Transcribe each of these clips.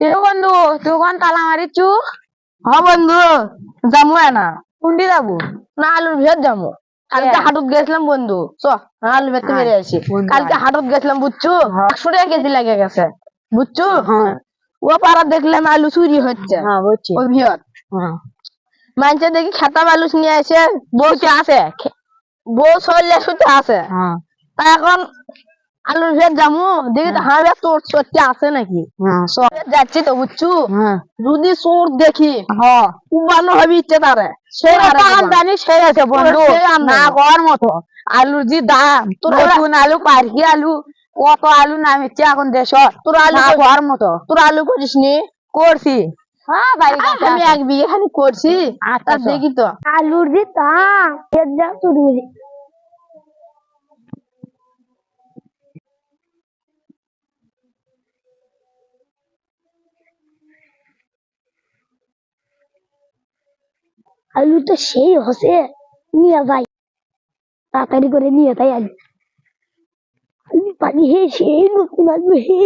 এ বন্ধু তুই কোন তালা মারিছু হ বন্ধু যামু না। যাব? না আলুর ভেত যামু। কালকে হ্যাঁ। হাটত গেছিলাম বন্ধু চ আলু হ্যাঁ, মেরে আসি। কালকে আয়। হাটত গেছিলাম বুঝছ? হ্যাঁ। একশো টাকা কেজি লেগে গেছে বুঝছ? হ্যাঁ। ও পাড়া দেখলাম আলু চুরি হচ্ছে। হ্যাঁ বুঝছি। ভিয়ত হ্যাঁ। মানছে দেখি খেতা আলু নিয়ে আসে বউতে আছে বউ চললে শুতে আছে। হ্যাঁ। তা এখন আলুর ভেত যামু দেখি তো হাঁড়ে তোর চোরটি আছে নাকি? হ্যাঁ। যাচ্ছি তো বুঝছ? হ্যাঁ। যদি চোর দেখি হ্যাঁ। উবানো হবে ইচ্ছে তারে। সেই। আমদানি সেই আছে বন্ধু। না করার মতো। আলুর যে দাম তোর নতুন আলু পারকি আলু কত আলু নামিচ্ছে এখন দেশ তোর আলু করার মতো। তোর আলু করিস নি করছি। হ্যাঁ আমি এক বিঘে খানি করছি। তা আচ্ছা। দেখি তো। আলুর যে দাম আলু তো সেই হসে, নিয়ে যাই। তাড়াতাড়ি করে নিয়ে তাই আলু। আলু পানি হে সেই নতুন আলু হে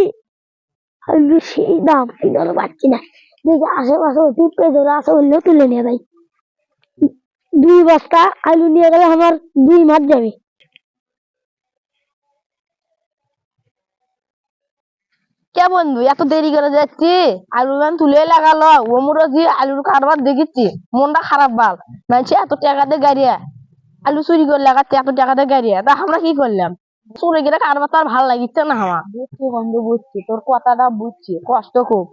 আলু সেই দাম কিনার পাচ্ছি না। দেখি আশেপাশে অতি ধরে আছে হলেও তুলে নিয়ে যাই। দুই বস্তা আলু নিয়ে গেলে আমার দুই মাস যাবে। কে বন্ধু? এত দেরি করে যাচ্ছি। আলু গান তুলে লাগালো। ওমুরো যে আলুর কারবার দেখেছি মনটা খারাপ বাল। মানছে এত টাকা দিয়ে গাড়িয়া। আলু চুরি করে লাগাচ্ছে এত টাকা দিয়ে গাড়িয়া। তা আমরা কি করলাম? চুরি গেলে কারবার তো আর ভালো লাগিচ্ছে না আমার। বুঝছি বন্ধু বুঝছি। তোর কথাটা বুঝছি। কষ্ট খুব।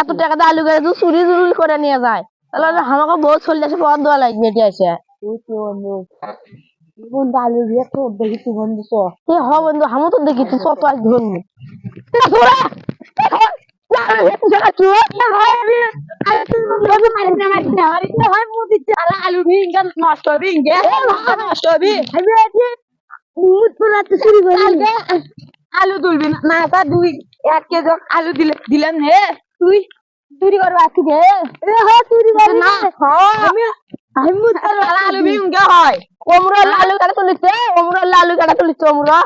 এত টাকা দিয়ে আলু গাড়ি যদি চুরি চুরি করে নিয়ে যায়। তাহলে আমাকে বহুত চলে আসে পথ দেওয়া লাগবে এটি বুঝছি বন্ধু। বন্ধু আলু দিয়ে তোর দেখেছি বন্ধু তো এ হ বন্ধু আমি তো দেখেছি কত আজ ধরবো আলু ভিঙ্গা নষ্ট নষ্ট আলু তুলবি না তা দুই এক কেজি আলু দিলে দিলাম হে তুই চুরি করবে আজকে হে চুরি করে না আমি আমি আলু ভিঙ্গে হয় ওমরা লালু কাটা তুলিছে ওমরা লালু কাটা তুলিছে ওমরা